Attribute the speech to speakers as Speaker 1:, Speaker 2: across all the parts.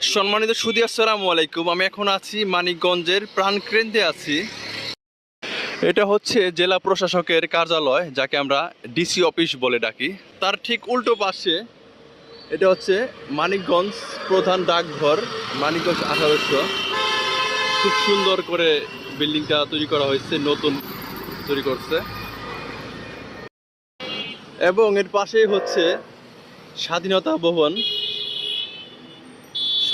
Speaker 1: সম্মানিত সুদী, আসসালামু আলাইকুম। আমি এখন আছি মানিকগঞ্জের প্রাণকেন্দ্রে আছি। এটা হচ্ছে জেলা প্রশাসকের কার্যালয়, যাকে আমরা ডিসি অফিস বলে ডাকি। তার ঠিক উল্টো পাশে এটা হচ্ছে মানিকগঞ্জ প্রধান ডাকঘর, মানিকগঞ্জ আঠারোশো। খুব সুন্দর করে বিল্ডিংটা তৈরি করা হয়েছে, নতুন তৈরি করছে। এবং এর পাশেই হচ্ছে স্বাধীনতা ভবন।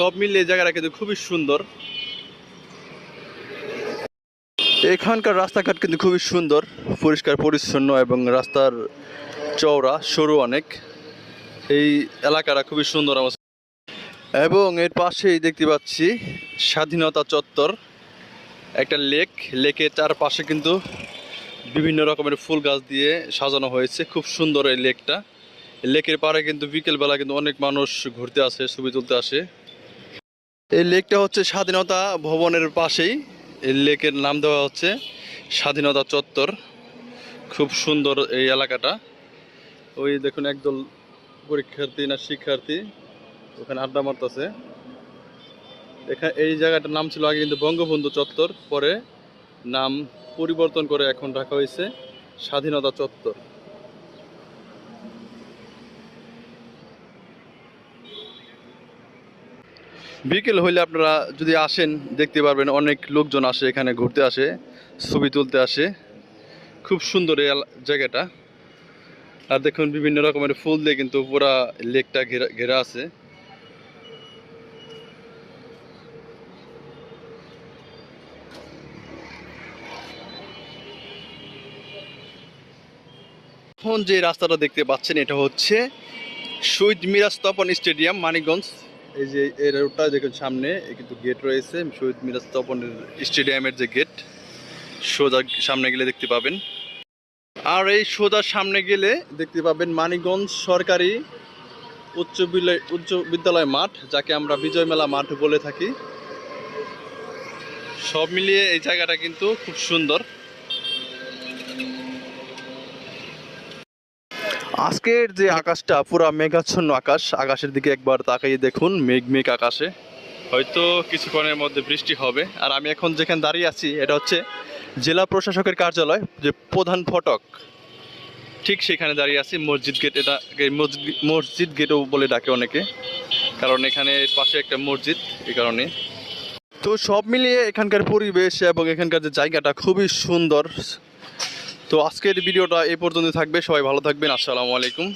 Speaker 1: সব মিলিয়ে জায়গাটা কিন্তু খুবই সুন্দর। এখানকার রাস্তাঘাট কিন্তু খুবই সুন্দর, পরিষ্কার, পরিচ্ছন্ন এবং রাস্তার চওড়া, সরু অনেক। এই এলাকাটা খুবই সুন্দর আমার। এবং এর পাশেই দেখতে পাচ্ছি স্বাধীনতা চত্বর, একটা লেক। লেকের চারপাশে কিন্তু বিভিন্ন রকমের ফুল গাছ দিয়ে সাজানো হয়েছে। খুব সুন্দর এই লেকটা। লেকের পাড়ে কিন্তু বিকেলবেলা কিন্তু অনেক মানুষ ঘুরতে আসে, ছবি তুলতে আসে। এই লেকটা হচ্ছে স্বাধীনতা ভবনের পাশেই। এই লেকের নাম দেওয়া হচ্ছে স্বাধীনতা চত্বর। খুব সুন্দর এই এলাকাটা। ওই দেখুন একদল পরীক্ষার্থী না শিক্ষার্থী ওখানে আড্ডা মারতেছে। এখানে এই জায়গাটার নাম ছিল আগে কিন্তু বঙ্গবন্ধু চত্বর, পরে নাম পরিবর্তন করে এখন রাখা হয়েছে স্বাধীনতা চত্বর। বিকেল হইলে আপনারা যদি আসেন, দেখতে পারবেন অনেক লোকজন আসে, এখানে ঘুরতে আসে, ছবি তুলতে আসে। খুব সুন্দর এই জায়গাটা। আর দেখুন, বিভিন্ন রকমের ফুল দিয়ে কিন্তু পুরা লেকটা ঘেরা ঘেরা আছে। এখন যে রাস্তাটা দেখতে পাচ্ছেন, এটা হচ্ছে শহীদ মিরাজ তপন স্টেডিয়াম, মানিকগঞ্জ। এই যে এই রোডটা দেখুন সামনে কিন্তু গেট রয়েছে, শহীদ মিরাজ তপনের স্টেডিয়ামের যে গেট সোজা সামনে গেলে দেখতে পাবেন। আর এই সোজা সামনে গেলে দেখতে পাবেন মানিগঞ্জ সরকারি উচ্চ উচ্চ বিদ্যালয় মাঠ, যাকে আমরা বিজয় মেলা মাঠ বলে থাকি। সব মিলিয়ে এই জায়গাটা কিন্তু খুব সুন্দর। আজকের যে আকাশটা, পুরো মেঘাচ্ছন্ন আকাশ, আকাশের দিকে একবার তাকাইয়ে দেখুন, মেঘ মেঘ আকাশে। হয়তো কিছুক্ষণের মধ্যে বৃষ্টি হবে। আর আমি এখন যেখানে দাঁড়িয়ে আছি, এটা হচ্ছে জেলা প্রশাসকের কার্যালয়, যে প্রধান ফটক। ঠিক সেখানে দাঁড়িয়ে আছি, মসজিদ গেট, এটা মসজিদ গেটও বলে ডাকে অনেকে। কারণ এখানে পাশে একটা মসজিদ, এই কারণে। তো সব মিলিয়ে এখানকার পরিবেশ এবং এখানকার যে জায়গাটা খুবই সুন্দর। তো আজকের ভিডিওটা এ পর্যন্ত থাকবে। সবাই ভালো থাকবেন। আসসালামু আলাইকুম।